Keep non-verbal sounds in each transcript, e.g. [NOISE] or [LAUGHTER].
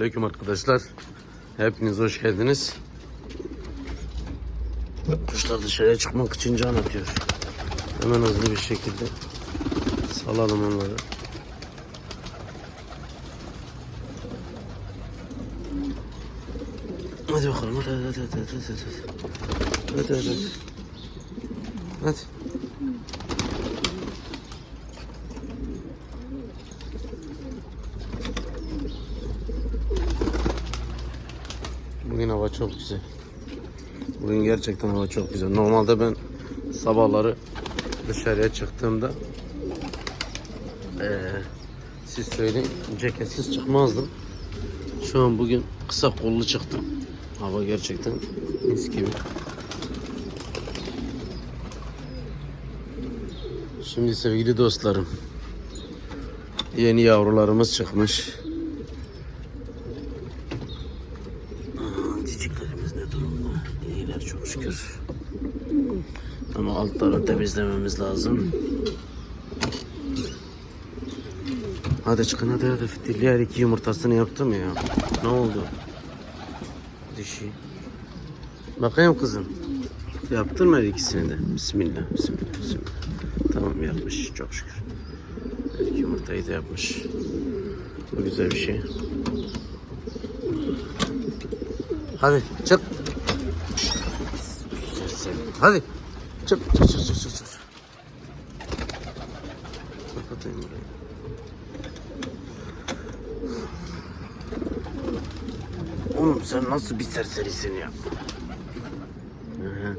Aleyküm arkadaşlar. Hepiniz hoş geldiniz. Kuşlar dışarıya çıkmak için can atıyor. Hemen hızlı bir şekilde salalım onları. Hadi bakalım. Hadi hadi hadi hadi hadi. Hadi hadi. hadi. hadi. Çok güzel. Bugün gerçekten hava çok güzel. Normalde ben sabahları dışarıya çıktığımda eee siz söyleyin ceketsiz çıkmazdım. Şu an bugün kısa kollu çıktım. Hava gerçekten mis gibi. Şimdi sevgili dostlarım yeni yavrularımız çıkmış. Aa, Ciciklerimiz ne durumda? İyiler çok şükür. Ama altları temizlememiz lazım. Hadi çıkın hadi hadi. Diğer iki yumurtasını yaptım ya. Ne oldu? Dişi. Bakayım kızım. Yaptın mı her ikisini de? Bismillah, bismillah, bismillah. Tamam yapmış çok şükür. Her iki yumurtayı da yapmış. Bu güzel bir şey. Hadi çık. Hadi. Çık çık çık çık. çık. Kapatayım burayı. Oğlum sen nasıl bir serserisin ya? Hı.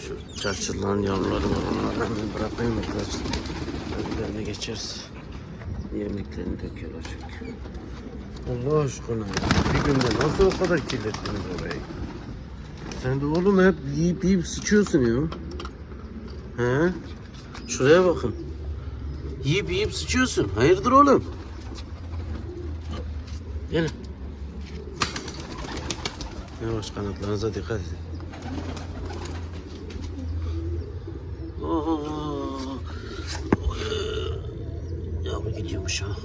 Şu çarçıların yavruları var onları hemen bırakayım arkadaşlar. Öbürlerine geçeriz. Yemeklerini döküyorlar çünkü. Allah aşkına ya. Bir günde nasıl o kadar kirlettiniz orayı? Sen de oğlum hep yiyip yiyip sıçıyorsun ya. He? Şuraya bakın. Yiyip yiyip sıçıyorsun. Hayırdır oğlum? Gel. Yavaş kanatlarınıza dikkat edin. Oo. Yavru gidiyormuş ha.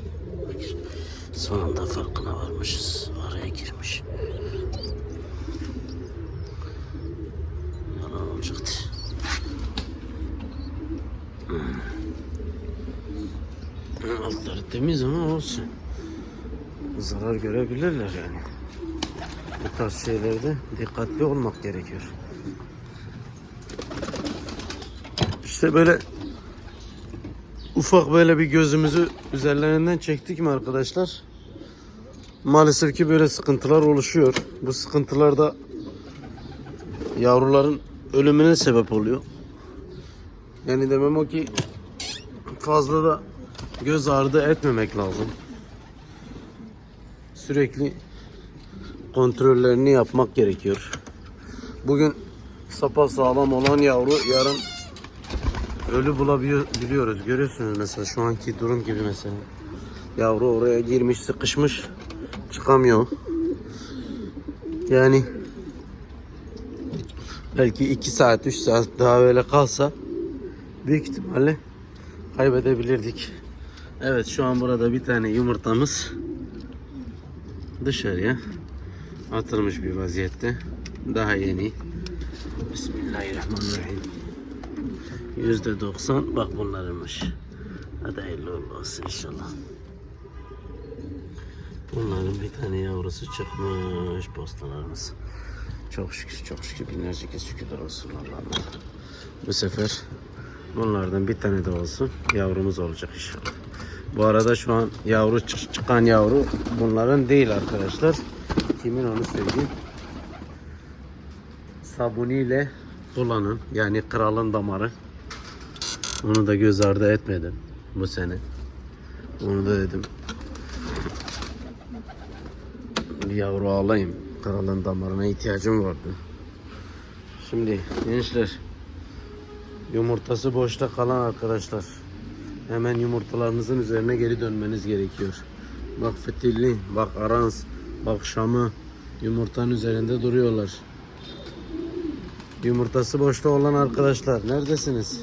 Son anda farkına varmışız. Araya girmiş. Olacaktı. Altları temiz ama olsun. Zarar görebilirler yani. Bu tarz şeylerde dikkatli olmak gerekiyor. İşte böyle ufak böyle bir gözümüzü üzerlerinden çektik mi arkadaşlar? Maalesef ki böyle sıkıntılar oluşuyor. Bu sıkıntılar da yavruların ölümüne sebep oluyor. Yani demem o ki fazla da göz ardı etmemek lazım. Sürekli kontrollerini yapmak gerekiyor. Bugün sapa sağlam olan yavru yarın ölü bulabiliyoruz. Görüyorsunuz mesela şu anki durum gibi mesela. Yavru oraya girmiş, sıkışmış, çıkamıyor. Yani belki 2 saat, 3 saat daha böyle kalsa büyük ihtimalle kaybedebilirdik. Evet şu an burada bir tane yumurtamız dışarıya atılmış bir vaziyette. Daha yeni. Bismillahirrahmanirrahim. Yüzde doksan bak bunlarmış. Hadi hayırlı olsun inşallah. Bunların bir tane yavrusu çıkmış postalarımız. Çok şükür çok şükür binlerce kez şükürler olsun Allah'ım. Bu sefer bunlardan bir tane de olsun yavrumuz olacak inşallah. Bu arada şu an yavru çık- çıkan yavru bunların değil arkadaşlar. Kimin onu söyleyeyim. Sabuniyle dolanın yani kralın damarı. Onu da göz ardı etmedim bu sene. Onu da dedim. Bir yavru alayım. Kralın damarına ihtiyacım vardı. Şimdi gençler yumurtası boşta kalan arkadaşlar hemen yumurtalarınızın üzerine geri dönmeniz gerekiyor. Bak fitilli, bak arans, bak şamı yumurtanın üzerinde duruyorlar. Yumurtası boşta olan arkadaşlar neredesiniz?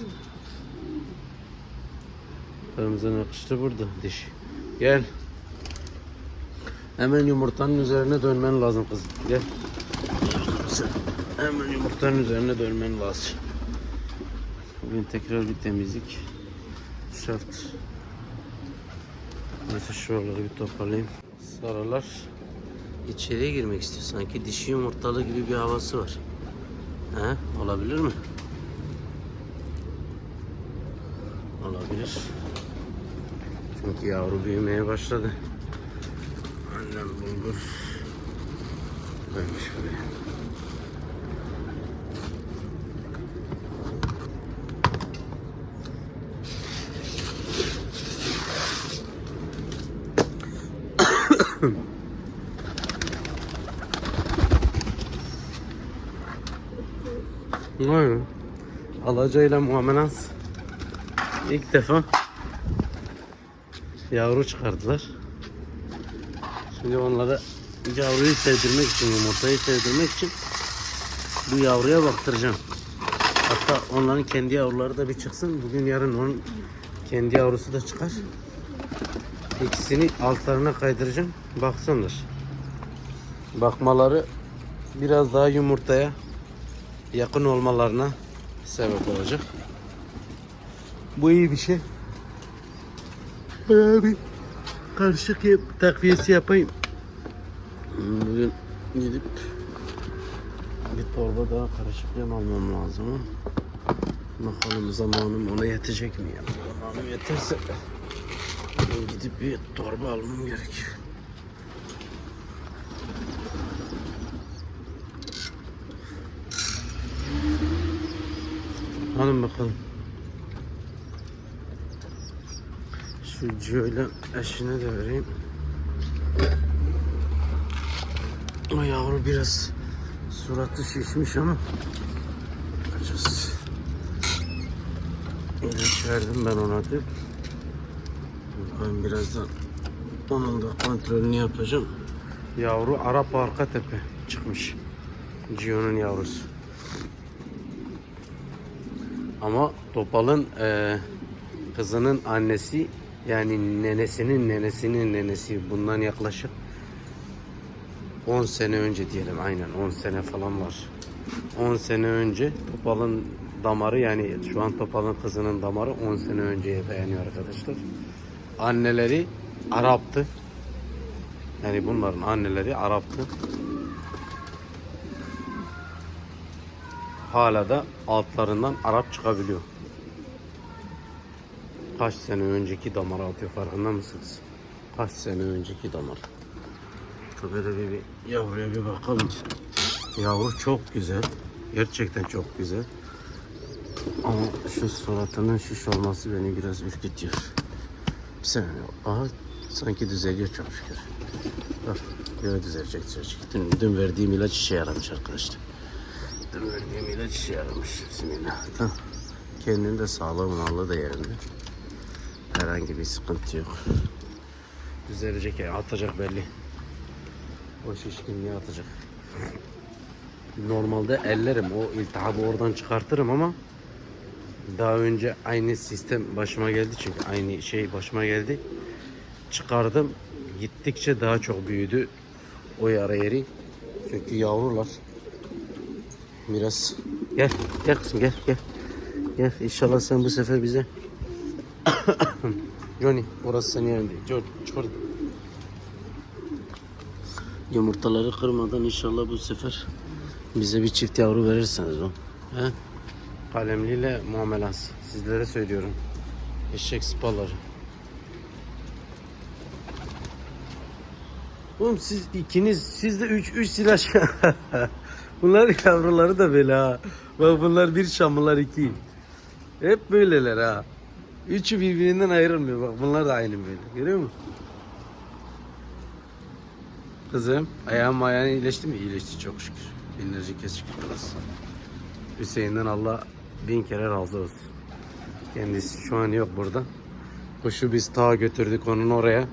Kırmızı nakışlı burada diş. Gel. Hemen yumurtanın üzerine dönmen lazım kızım. Gel. Hemen yumurtanın üzerine dönmen lazım. Bugün tekrar bir temizlik şart. Neyse şuraları bir toparlayayım. Sarılar içeriye girmek istiyor. Sanki dişi yumurtalı gibi bir havası var. He? Olabilir mi? Olabilir. Çünkü yavru büyümeye başladı. Annem bulgur koymuş buraya. Vay be. Alacayla muamelans ilk defa yavru çıkardılar. Şimdi onlara yavruyu sevdirmek için, yumurtayı sevdirmek için bu yavruya baktıracağım. Hatta onların kendi yavruları da bir çıksın. Bugün yarın onun kendi yavrusu da çıkar. İkisini altlarına kaydıracağım. Baksınlar. Bakmaları biraz daha yumurtaya yakın olmalarına sebep olacak. Bu iyi bir şey. Abi karışık yap, takviyesi yapayım. Bugün gidip bir torba daha karışık yem almam lazım. Bakalım zamanım ona yetecek mi ya? Zamanım yeterse gidip bir torba almam gerekiyor. Alın bakalım. Şu Cio'yla eşine de vereyim. O yavru biraz suratı şişmiş ama bakacağız. İlaç verdim ben ona dün. Ben birazdan onun da kontrolünü yapacağım. Yavru Arap arka tepe çıkmış. Gio'nun yavrusu. Ama Topal'ın eee, kızının annesi yani nenesinin nenesinin nenesi bundan yaklaşık 10 sene önce diyelim aynen 10 sene falan var. 10 sene önce Topal'ın damarı yani şu an Topal'ın kızının damarı 10 sene önceye dayanıyor arkadaşlar. Anneleri Arap'tı. Yani bunların anneleri Arap'tı. Hala da altlarından Arap çıkabiliyor. Kaç sene önceki damar atıyor farkında mısınız? Kaç sene önceki damar. Şöyle bir, bir yavruya bir bakalım. Yavru çok güzel. Gerçekten çok güzel. Ama şu suratının şiş olması beni biraz ürkütüyor. Bir saniye. Aha sanki düzeliyor çok şükür. Bak böyle düzelecek düzelecek. Dün, dün verdiğim ilaç işe yaramış arkadaşlar. Dün verdiğim ilaç işe yaramış. Bismillah. Tamam. Kendinin de sağlığı mağlığı da yerinde. Herhangi bir sıkıntı yok. Düzelecek yani atacak belli. O şişkinliği atacak. Normalde ellerim o iltihabı oradan çıkartırım ama daha önce aynı sistem başıma geldi çünkü aynı şey başıma geldi. Çıkardım. Gittikçe daha çok büyüdü o yara yeri. Çünkü yavrular biraz gel gel kızım gel gel. Gel inşallah sen bu sefer bize Johnny orası senin yerin değil. Çık oradan. Yumurtaları kırmadan inşallah bu sefer bize bir çift yavru verirseniz o. He? Kalemliyle muamelans. Sizlere söylüyorum. Eşek spaları. Oğlum siz ikiniz, siz de üç, üç silah. [LAUGHS] bunlar yavruları da böyle ha. Bak bunlar bir şamlılar iki. Hep böyleler ha. Üçü birbirinden ayrılmıyor. Bak bunlar da aynı böyle. Görüyor musun? Kızım ayağın ayağın iyileşti mi? İyileşti çok şükür. Binlerce kez şükür olsun. Hüseyin'den Allah bin kere razı olsun. Kendisi şu an yok burada. Kuşu biz ta götürdük onun oraya.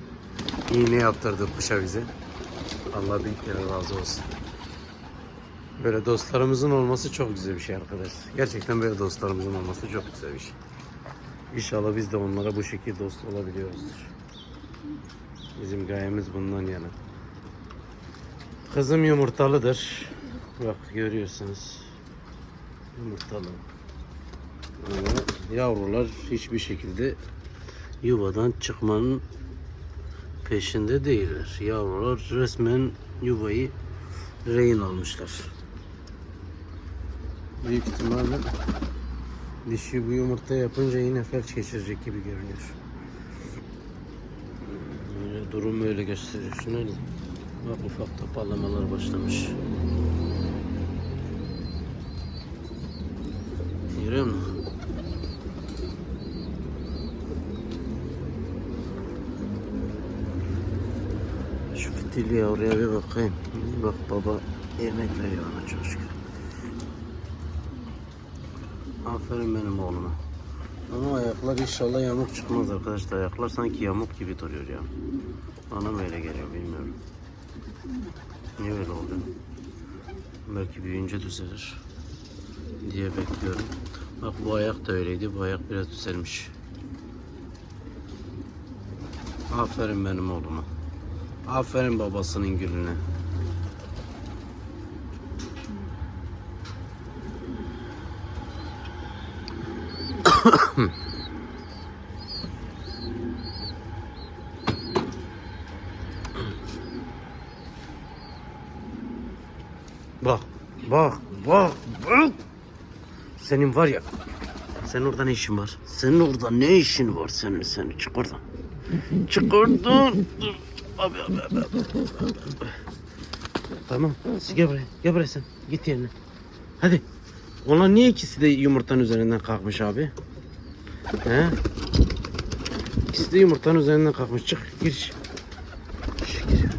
İğne yaptırdık kuşa bize. Allah bin kere razı olsun. Böyle dostlarımızın olması çok güzel bir şey arkadaş. Gerçekten böyle dostlarımızın olması çok güzel bir şey. İnşallah biz de onlara bu şekilde dost olabiliyoruzdur. Bizim gayemiz bundan yana. Kızım yumurtalıdır. Bak görüyorsunuz. Yumurtalı. Ama yavrular hiçbir şekilde yuvadan çıkmanın peşinde değiller. Yavrular resmen yuvayı rehin almışlar. Büyük ihtimalle dişi bu yumurta yapınca yine felç geçirecek gibi görünüyor. Böyle durum öyle gösteriyor. Şuna bak. Ufak toparlamalar başlamış. Görüyor musun? Şu fitili yavruya bir bakayım. Bak baba yemek veriyor ona şükür. Aferin benim oğluma. Ama ayaklar inşallah yamuk çıkmaz arkadaşlar. Ayaklar sanki yamuk gibi duruyor ya. Bana mı öyle geliyor bilmiyorum. Niye öyle oluyor? Belki büyüyünce düzelir diye bekliyorum. Bak bu ayak da öyleydi. Bu ayak biraz düzelmiş. Aferin benim oğluma. Aferin babasının gülüne. Bak, bak, bak, bak. Senin var ya, senin orada ne işin var? Senin orada ne işin var senin, senin çık oradan. Çık oradan. Abi, abi, abi, abi. Tamam, gel buraya, gel buraya sen. Git yerine. Hadi. Onlar niye ikisi de yumurtanın üzerinden kalkmış abi? He? İkisi de yumurtanın üzerinden kalkmış. Çık, gir. gir.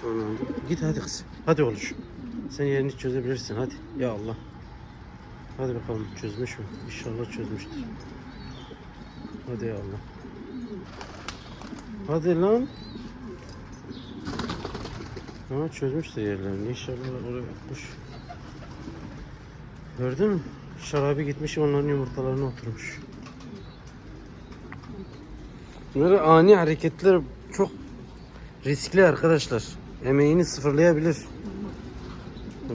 Son anda. Git hadi kızım. Hadi olur. Sen yerini çözebilirsin hadi. Ya Allah. Hadi bakalım çözmüş mü? İnşallah çözmüştür. Hadi ya Allah. Hadi lan. Ha çözmüş de yerlerini. İnşallah oraya yapmış. Gördün mü? Şarabi gitmiş onların yumurtalarına oturmuş. Böyle ani hareketler çok riskli arkadaşlar. Emeğini sıfırlayabilir.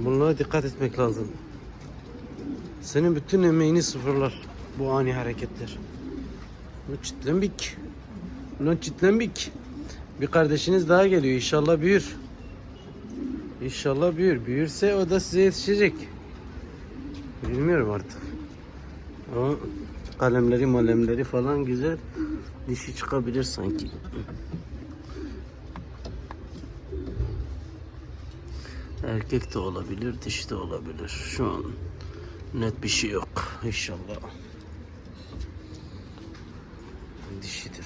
Bunlara dikkat etmek lazım. Senin bütün emeğini sıfırlar bu ani hareketler. Bu çitlenbik. Ulan çitlenbik. Bir kardeşiniz daha geliyor. İnşallah büyür. İnşallah büyür. Büyürse o da size yetişecek. Bilmiyorum artık. Ama kalemleri malemleri falan güzel. Dişi çıkabilir sanki. Erkek de olabilir, dişi de olabilir. Şu an net bir şey yok. İnşallah. Dişidir.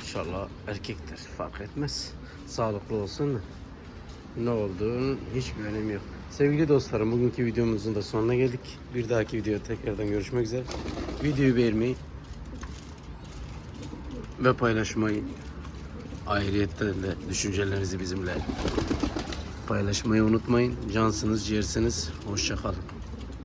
İnşallah erkektir. Fark etmez. Sağlıklı olsun. Ne olduğunun hiçbir önemi yok. Sevgili dostlarım bugünkü videomuzun da sonuna geldik. Bir dahaki videoda tekrardan görüşmek üzere. Videoyu beğenmeyi ve paylaşmayı ayrıyetten de düşüncelerinizi bizimle paylaşmayı unutmayın. Cansınız, ciğersiniz. Hoşça kalın.